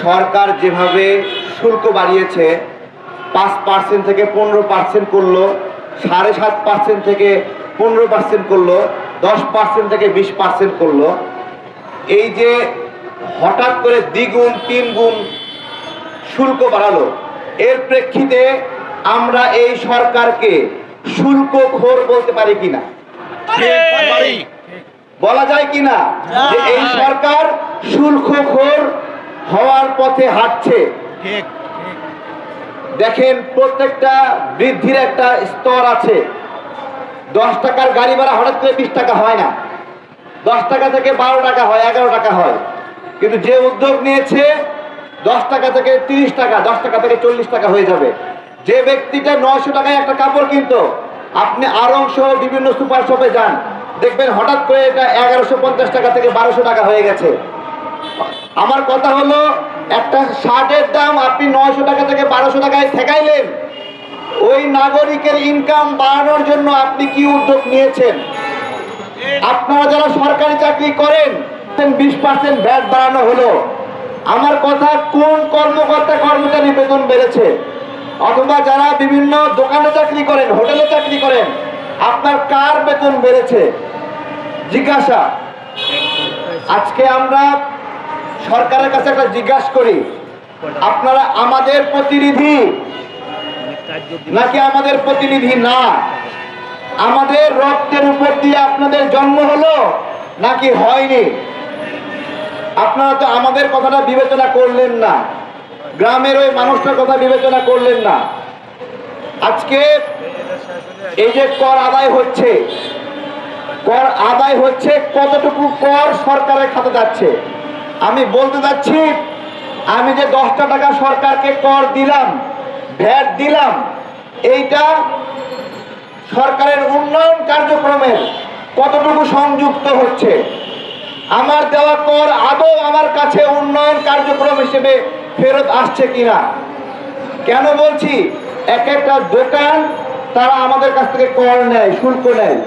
সরকার যেভাবে শুল্ক বাড়িয়েছে পাঁচ পার্সেন্ট থেকে পনেরো পার্সেন্ট করল সাড়ে সাত পার্সেন্ট থেকে পনেরো পার্সেন্ট করল দশ পার্সেন্ট থেকে বিশ পার্সেন্ট করল এই যে হঠাৎ করে দ্বিগুণ তিন গুণ শুল্ক বাড়ালো এর প্রেক্ষিতে আমরা এই সরকারকে শুল্ক খোর বলতে পারি কিনা? বলা যায় কিনা? যে এই সরকার শুল্ক খোর হওয়ার পথে হাঁটছে। দেখেন প্রত্যেকটা বৃদ্ধির একটা স্তর আছে। দশ টাকার গাড়ি ভাড়া হঠাৎ করে বিশ টাকা হয় না। দশ টাকা থেকে বারো টাকা হয় এগারো টাকা হয়। কিন্তু যে উদ্যোগ নিয়েছে দশ টাকা থেকে তিরিশ টাকা দশ টাকা থেকে চল্লিশ টাকা হয়ে যাবে। যে ব্যক্তিটা নয়শো টাকায় একটা কাপড় কিনতো আপনি আরং সহ বিভিন্ন সুপার শপে যান দেখবেন হঠাৎ করে এটা এগারোশো পঞ্চাশ টাকা থেকে বারোশো টাকা হয়ে গেছে। আমার কথা হলো, একটা শার্টের দাম আপনি নয়শো টাকা থেকে বারোশো টাকায় ঠেকাইলেন। ওই নাগরিকের ইনকাম বাড়ানোর জন্য আপনি কি উদ্যোগ নিয়েছেন? আপনারা যারা সরকারি চাকরি করেন, বিশ পার্সেন্ট ভ্যাট বাড়ানো হলো। আমার কথা কোন কর্মকর্তা কর্মচারী বেতন বেড়েছে অথবা যারা বিভিন্ন দোকানে চাকরি করেন, হোটেলে চাকরি করেন, আপনার কার বেতন বেড়েছে? জিজ্ঞাসা। আজকে আমরা সরকারের কাছে একটা জিজ্ঞাসা করি, আপনারা আমাদের প্রতিনিধি নাকি আমাদের প্রতিনিধি না? আমাদের রক্তের উপর দিয়ে আপনাদের জন্ম হলো নাকি হয়নি? আপনারা তো আমাদের কথাটা বিবেচনা করলেন না, গ্রামের ওই মানুষটার কথা বিবেচনা করলেন না। আজকে এই যে কর আদায় হচ্ছে, কর আদায় হচ্ছে কতটুকু কর সরকারের খাতে যাচ্ছে? আমি বলতে যাচ্ছি, আমি যে দশটা টাকা সরকারকে কর দিলাম, ভ্যাট দিলাম, এইটা সরকারের উন্নয়ন কার্যক্রমের কতটুকু সংযুক্ত হচ্ছে? আমার দেওয়া কর আদৌ আমার কাছে উন্নয়ন কার্যক্রম হিসেবে ফেরত আসছে কিনা? কেন বলছি? এক একটা দোকান তারা আমাদের কাছ থেকে কর নেয়, শুল্ক নেয়।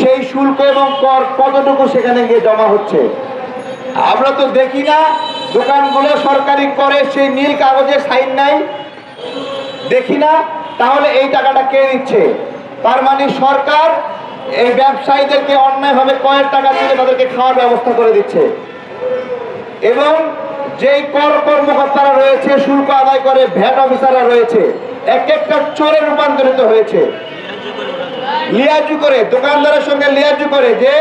সেই শুল্ক এবং কর কতটুকু সেখানে গিয়ে জমা হচ্ছে? আমরা তো দেখি না, দোকানগুলো সরকারি করে, সেই নীল কাগজে সাইন নাই। দেখি না, তাহলে এই টাকাটা কে নিচ্ছে? তার মানে সরকার এই ব্যবসায়ীদেরকে অন্যায়ভাবে কয়েক টাকা দিয়ে তাদেরকে খাওয়ার ব্যবস্থা করে দিচ্ছে। এবং যেই কর কর্মকর্তারা রয়েছে, শুল্ক আদায় করে, ভ্যাট অফিসাররা রয়েছে, এক একটা চোরে রূপান্তরিত হয়েছে। লিয়াজু করে, দোকানদারের সঙ্গে লিয়াজু করে যে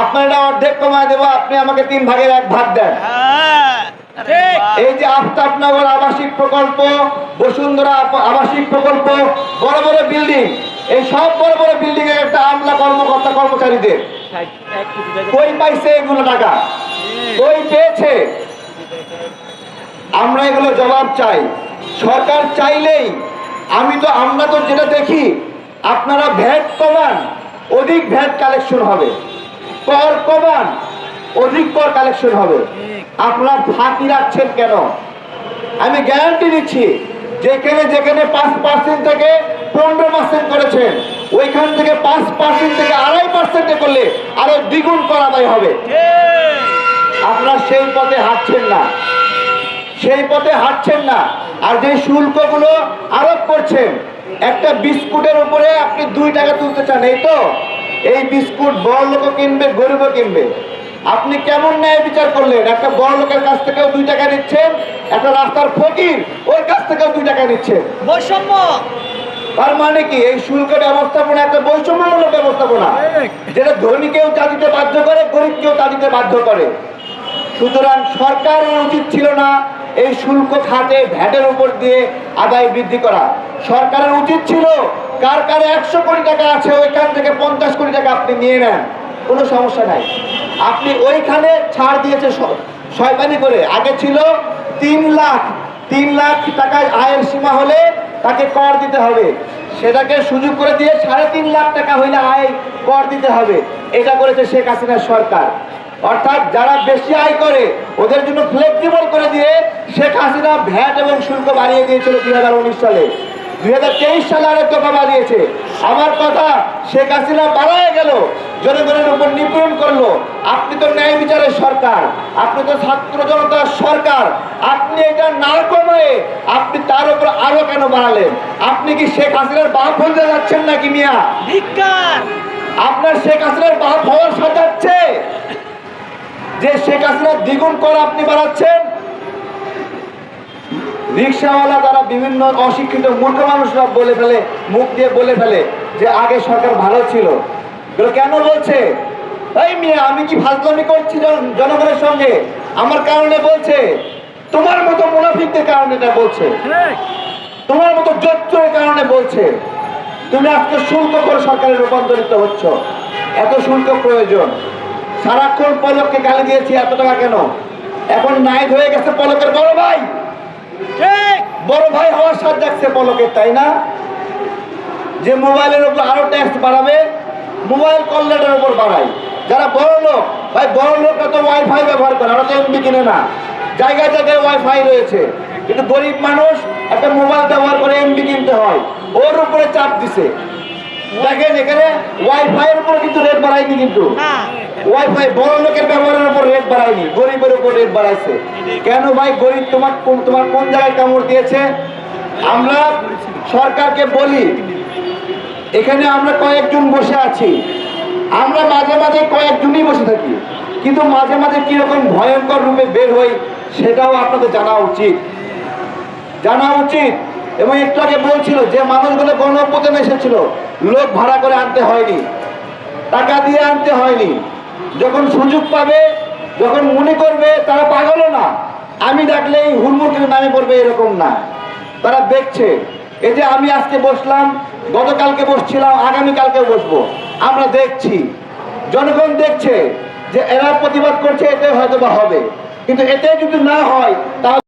আপনার এটা অর্ধেক কমায় দেবো, আপনি আমাকে তিন ভাগের এক ভাগ দেন। এই যে আফতাবনগর আবাসিক প্রকল্প, বসুন্ধরা আবাসিক প্রকল্প, বড় বড় বিল্ডিং, এই সব বড় বড় বিল্ডিং এর একটা আমলা কর্মকর্তা কর্মচারীদের। কই পাইছে এগুলো টাকা? কই পেয়েছে? আমরা এগুলো জবাব চাই। সরকার চাইলেই, আমি তো, আমরা তো যেটা দেখি, আপনারা ভ্যাট কমান, অধিক ভ্যাট কালেকশন হবে। কর কমান অধিক কর কালেকশন হবে। আপনারা ফাঁকি রাখছেন কেন? আমি গ্যারান্টি দিচ্ছি যেখানে যেখানে পাঁচ পার্সেন্ট থেকে পনেরো পার্সেন্ট করেছেন ওইখান থেকে পাঁচ পার্সেন্ট থেকে আড়াই পার্সেন্টে করলে আরও দ্বিগুণ কর আদায় হবে। আপনারা সেই পথে হাঁটছেন না। সেই পথে হাঁটছেন না। আর যে শুল্কগুলো আরোপ করছেন একটা বিস্কুটের উপরে আপনি দুই টাকা তুলতে চান এই তো? এই বিস্কুট বড় লোকও কিনবে গরিবও কিনবে। আপনি কেমন ন্যায় বিচার করলেন? একটা বড় লোকের কাছ থেকেও দুই টাকা নিচ্ছেন একটা রাস্তার ফকির ওর কাছ থেকেও দুই টাকা নিচ্ছেন। বৈষম্য! তার মানে কি? এই শুল্ক ব্যবস্থাপনা একটা বৈষম্যমূলক ব্যবস্থাপনা যেটা ধনীকেও তা দিতে বাধ্য করে গরিবকেও তা দিতে বাধ্য করে। সুতরাং সরকারের উচিত ছিল না এই শুল্ক খাতে ভ্যাটের উপর দিয়ে আদায় বৃদ্ধি করা। সরকারের উচিত ছিল কার কার একশো কোটি টাকা আছে ওইখান থেকে পঞ্চাশ আপনি নিয়ে নেন, কোনো সমস্যা নাই। আপনি ওইখানে ছাড় দিয়েছে শয়তানি করে। আগে ছিল তিন লাখ তিন লাখ টাকায় আয়ের সীমা হলে তাকে কর দিতে হবে। সেটাকে সুযোগ করে দিয়ে সাড়ে তিন লাখ টাকা হইলে আয় কর দিতে হবে। এটা করেছে শেখ হাসিনার সরকার। অর্থাৎ যারা বেশি আয় করে, ওদের জন্য ফ্লেক্সিবল করে দিয়ে শেখ হাসিনা ভ্যাট এবং শুল্ক বাড়িয়ে দিয়েছিল দুই হাজার উনিশ সালে। দুই হাজার তেইশ সালে আমার কথা শেখ হাসিনা বাড়ায় গেল জনগণের উপর নিপীড়ন করল। আপনি তো ন্যায় বিচারের সরকার আপনি তো ছাত্র জনতার সরকার আপনি এটা না কমে আপনি তার উপর আরও কেন বাড়ালেন? আপনি কি শেখ হাসিনার বাপ হতে যাচ্ছেন নাকি মিয়া? আপনার শেখ হাসিনার বাপ হওয়ার সাজাচ্ছে যে শেখ হাসিনার দ্বিগুণ কর আপনি বাড়াচ্ছেন রিক্সাওয়ালা তারা বিভিন্ন অশিক্ষিত মূর্খ মানুষরা বলে ফেলে মুখ দিয়ে বলে ফেলে যে আগে সরকার ভালো ছিল। কেন বলছে? এই মেয়ে আমি কি ফাজলামি করছি জনগণের সঙ্গে? আমার কারণে বলছে। তোমার মতো মুনাফিকদের কারণে এটা বলছে। ঠিক তোমার মতো জোচ্চরের কারণে বলছে। তুমি আজকে শুল্ক করে সরকারে রূপান্তরিত হচ্ছ। এত শুল্ক প্রয়োজন। সারাক্ষণ পলককে গালি দিয়েছি এত টাকা কেন? এখন নাইট হয়ে গেছে পলকের বড় ভাই। বড় ভাই হওয়ার সাথ দেখছে পলকের তাই না? যে মোবাইলের উপর আরও ট্যাক্স বাড়াবে, মোবাইল কল্যাণের উপর বাড়াই যারা বড় লোক, ভাই, বড় লোকরা তো ওয়াইফাই ব্যবহার করে ওরা তো এমবি কিনে না। জায়গায় জায়গায় ওয়াইফাই রয়েছে। কিন্তু গরিব মানুষ একটা মোবাইল ব্যবহার করে এমবি কিনতে হয়। ওর উপরে চাপ দিছে। দেখেন এখানে ওয়াইফাই এর উপরে কিন্তু রেট বাড়ায়নি কিন্তু। ওয়াইফাই বড় লোকের ব্যবহারের উপর রেট বাড়ায়নি গরিবের উপর রেট বাড়াইছে। কেন ভাই? গরিব তোমার কোন- তোমার কোন জায়গায় কামড় দিয়েছে? আমরা সরকারকে বলি এখানে আমরা কয়েকজন বসে আছি। আমরা মাঝে মাঝে কয়েকজনই বসে থাকি। কিন্তু মাঝে মাঝে কীরকম ভয়ঙ্কর রূপে বের হই সেটাও আপনাদের জানা উচিত। জানা উচিত। এবং একটু আগে বলছিল যে মানুষগুলো গণপ্রদান এসেছিল, লোক ভাড়া করে আনতে হয়নি, টাকা দিয়ে আনতে হয়নি। যখন সুযোগ পাবে, যখন মনে করবে, তারা পাগলও না। আমি ডাকলেই হুড়মুড় করে নামে পড়বে এরকম না। তারা দেখছে, এই যে আমি আজকে বসলাম, গতকালকে বসছিলাম আগামীকালকে বসবো। আমরা দেখছি। জনগণ দেখছে যে এরা প্রতিবাদ করছে, এতে হয়তো বা হবে। কিন্তু এতে যদি না হয়, তাহলে